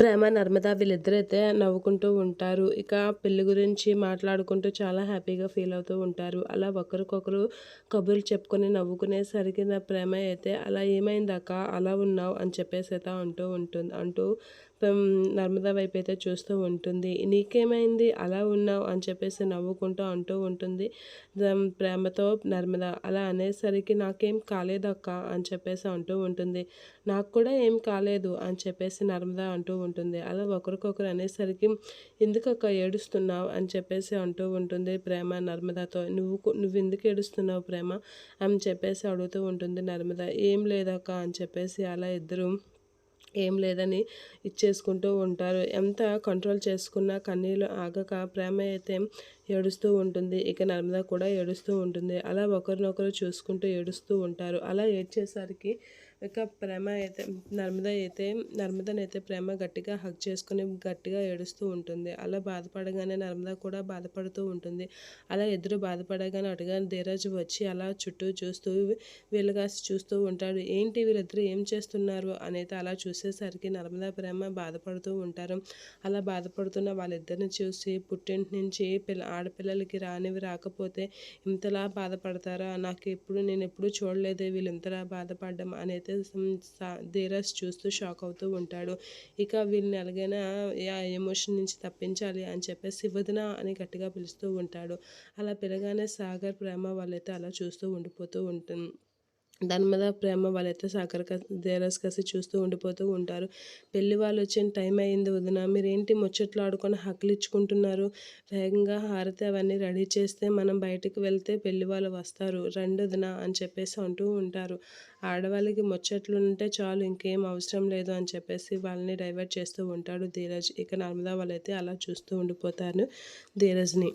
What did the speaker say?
ప్రేమ నర్మద వీళ్ళిద్దరైతే నవ్వుకుంటూ ఉంటారు. ఇక పెళ్ళి గురించి మాట్లాడుకుంటూ చాలా హ్యాపీగా ఫీల్ అవుతూ ఉంటారు. అలా ఒకరికొకరు కబుర్లు చెప్పుకొని నవ్వుకునేసరికి నా ప్రేమ అయితే అలా ఏమైందాక అలా ఉన్నావు? అని చెప్పేసి అయితే అంటూ ఉంటుంది అంటూ నర్మదా వైపు అయితే చూస్తూ ఉంటుంది. నీకేమైంది? అలా ఉన్నావు అని చెప్పేసి నవ్వుకుంటూ అంటూ ఉంటుంది. ప్రేమతో నర్మద అలా అనేసరికి నాకేం కాలేదక్క అని చెప్పేసి అంటూ ఉంటుంది. నాకు కూడా ఏం కాలేదు అని చెప్పేసి నర్మద అంటూ ఉంటుంది. అలా ఒకరికొకరు అనేసరికి ఎందుకక్క ఏడుస్తున్నావు? అని చెప్పేసి అంటూ ఉంటుంది ప్రేమ నర్మదాతో. నువ్వు నువ్వు ఎందుకు ఏడుస్తున్నావు ప్రేమ? అని చెప్పేసి అడుగుతూ ఉంటుంది నర్మద. ఏం లేదక్క అని చెప్పేసి అలా ఇద్దరు ఏం లేదని ఇచ్చేసుకుంటూ ఉంటారు. ఎంత కంట్రోల్ చేసుకున్నా కన్నీళ్ళు ఆగక ప్రేమ అయితే ఏడుస్తూ ఉంటుంది. ఇక నర్మద కూడా ఏడుస్తూ ఉంటుంది. అలా ఒకరినొకరు చూసుకుంటూ ఏడుస్తూ ఉంటారు. అలా ఏడ్చేసరికి ఇక ప్రేమ అయితే నర్మద అయితే నర్మదనైతే ప్రేమ గట్టిగా హక్ చేసుకుని గట్టిగా ఏడుస్తూ ఉంటుంది. అలా బాధపడగానే నర్మద కూడా బాధపడుతూ ఉంటుంది. అలా ఎదురు బాధపడగానే అటుగా ధీరజ్ వచ్చి అలా చుట్టూ చూస్తూ వీళ్ళగా చూస్తూ ఉంటాడు. ఏంటి వీళ్ళిద్దరు ఏం చేస్తున్నారు అనేది అలా చూసేసరికి నర్మదా ప్రేమ బాధపడుతూ ఉంటారు. అలా బాధపడుతున్న వాళ్ళిద్దరిని చూసి పుట్టింటి నుంచి పిల్ల ఆడపిల్లలకి రానివి రాకపోతే ఇంతలా బాధపడతారా? నాకు ఎప్పుడు నేను ఎప్పుడు చూడలేదు వీళ్ళు ఇంతలా బాధపడడం అనేది ధీరజ్ చూస్తూ షాక్ అవుతూ ఉంటాడు. ఇక వీళ్ళని ఎలాగైనా ఎమోషన్ నుంచి తప్పించాలి అని చెప్పేసి శివదన అని గట్టిగా పిలుస్తూ ఉంటాడు. అలా పిలగానే సాగర్ ప్రేమ వాళ్ళైతే అలా చూస్తూ ఉండిపోతూ ఉంటుంది దాని మీద ప్రేమ వాళ్ళైతే సాగర్ దేరస్ కసి చూస్తూ ఉండిపోతూ ఉంటారు. పెళ్ళి వాళ్ళు వచ్చిన టైం అయింది వదిన. మీరేంటి ముచ్చట్లు ఆడుకొని హక్కులు ఇచ్చుకుంటున్నారు? వేగంగా హారతి అవన్నీ రెడీ చేస్తే మనం బయటకు వెళ్తే పెళ్ళి వాళ్ళు వస్తారు. రెండు వదిన అని చెప్పేసి అంటూ ఉంటారు. ఆడవాళ్ళకి ముచ్చట్లు ఉంటే చాలు ఇంకేం అవసరం లేదు అని చెప్పేసి వాళ్ళని డైవర్ట్ చేస్తూ ఉంటాడు ధీరజ్. ఇక నర్మదా వాళ్ళైతే అలా చూస్తూ ఉండిపోతారు ధీరజ్ని.